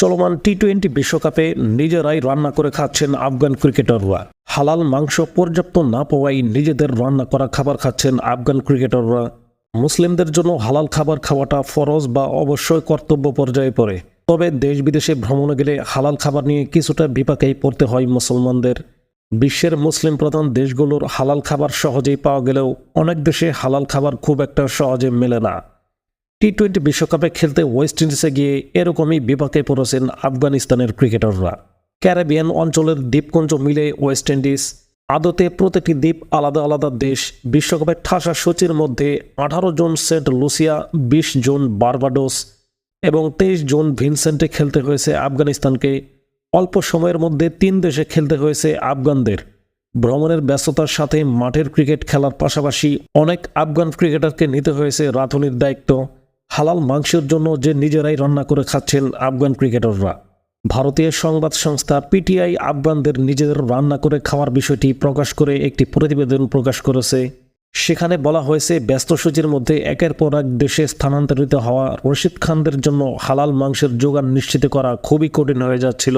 চলমান T twenty বিশ্বকাপে নিজেরাই রান্না করে খাচ্ছেন আফগান ক্রিকেটাররা। হালাল মাংস পর্যাপ্ত না পাওয়ায় নিজেদের রান্না করা খাবার খাচ্ছেন আফগান ক্রিকেটাররা। মুসলিমদের জন্য হালাল খাবার খাওয়াটা ফরজ বা অবশ্যই কর্তব্য পর্যায়ে পড়ে। তবে দেশ বিদেশে ভ্রমণে গেলে হালাল খাবার নিয়ে কিছুটা বিপাকেই পড়তে হয় মুসলমানদের। বিশ্বের মুসলিম প্রধান দেশগুলোর হালাল খাবার সহজেই পাওয়া গেলেও অনেক দেশে হালাল খাবার খুব একটা সহজে মেলে না। টি টোয়েন্টি বিশ্বকাপে খেলতে ওয়েস্ট ইন্ডিজে গিয়ে এরকমই বিপাকে পড়েছেন আফগানিস্তানের ক্রিকেটাররা। ক্যারিবিয়ান অঞ্চলের দ্বীপপুঞ্জ মিলে ওয়েস্ট ইন্ডিজ আদতে প্রতিটি দ্বীপ আলাদা আলাদা দেশ। বিশ্বকাপের ঠাসা সূচির মধ্যে আঠারো জন সেন্ট লুসিয়া, বিশ জন বারবাডোস এবং তেইশ জন ভিনসেন্টে খেলতে হয়েছে আফগানিস্তানকে। অল্প সময়ের মধ্যে তিন দেশে খেলতে হয়েছে আফগানদের। ভ্রমণের ব্যস্ততার সাথে মাঠের ক্রিকেট খেলার পাশাপাশি অনেক আফগান ক্রিকেটারকে নিতে হয়েছে রাঁধুনির দায়িত্ব। হালাল মাংসের জন্য যে নিজেরাই রান্না করে খাচ্ছেন আফগান ক্রিকেটাররা। ভারতীয় সংবাদ সংস্থা পিটিআই আফগানদের নিজেদের রান্না করে খাওয়ার বিষয়টি প্রকাশ করে একটি প্রতিবেদন প্রকাশ করেছে। সেখানে বলা হয়েছে, ব্যস্ত সূচির মধ্যে একের পর এক দেশে স্থানান্তরিত হওয়া রশিদ খানদের জন্য হালাল মাংসের যোগান নিশ্চিত করা খুবই কঠিন হয়ে যাচ্ছিল।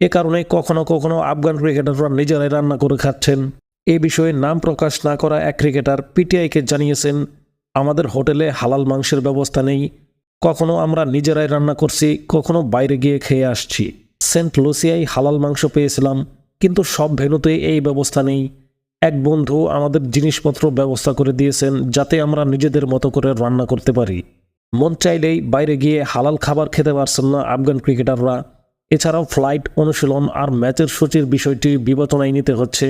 এ কারণে কখনো কখনো আফগান ক্রিকেটাররা নিজেরাই রান্না করে খাচ্ছেন। এ বিষয়ে নাম প্রকাশ না করা এক ক্রিকেটার পিটিআইকে জানিয়েছেন আমাদের হোটেলে হালাল মাংসের ব্যবস্থা নেই। কখনো আমরা নিজেরাই রান্না করছি, কখনো বাইরে গিয়ে খেয়ে আসছি। সেন্ট লুসিয়ায় হালাল মাংস পেয়েছিলাম, কিন্তু সব ভেনুতে এই ব্যবস্থা নেই। এক বন্ধু আমাদের জিনিসপত্র ব্যবস্থা করে দিয়েছেন যাতে আমরা নিজেদের মতো করে রান্না করতে পারি। মন চাইলেই বাইরে গিয়ে হালাল খাবার খেতে পারছেন না আফগান ক্রিকেটাররা। এছাড়াও ফ্লাইট অনুশীলন আর ম্যাচের সূচির বিষয়টি বিবেচনায় নিতে হচ্ছে।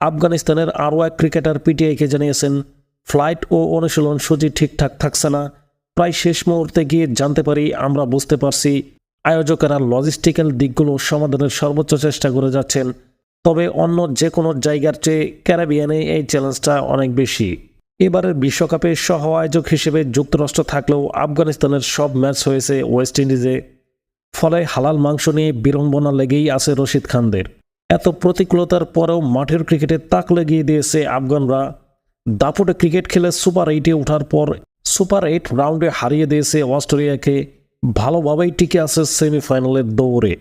আফগানিস্তানের আরও এক ক্রিকেটার পিটিআইকে জানিয়েছেন ফ্লাইট ও অনুশীলন সূচি ঠিকঠাক থাকছে না। প্রায় শেষ মুহূর্তে গিয়ে জানতে পারি, আমরা বুঝতে পারছি আয়োজকেরা লজিস্টিক্যাল দিকগুলো সমাধানের সর্বোচ্চ চেষ্টা করে যাচ্ছেন। তবে অন্য যে কোনো জায়গার চেয়ে ক্যারাবিয়ানে এই চ্যালেঞ্জটা অনেক বেশি। এবারের বিশ্বকাপে সহ আয়োজক হিসেবে যুক্তরাষ্ট্র থাকলেও আফগানিস্তানের সব ম্যাচ হয়েছে ওয়েস্ট ইন্ডিজে। ফলে হালাল মাংস নিয়ে বিড়ম্বনা লেগেই আছে রশিদ খানদের। এত প্রতিকূলতার পরেও মাঠের ক্রিকেটে তাক লাগিয়ে দিয়েছে আফগানরা। দাপুটে ক্রিকেট খেলে সুপার এইটে ওঠার পর সুপার এইট রাউন্ডে হারিয়ে দিয়েছে অস্ট্রেলিয়াকে। ভালোভাবেই টিকে আছে সেমিফাইনালের দৌড়ে।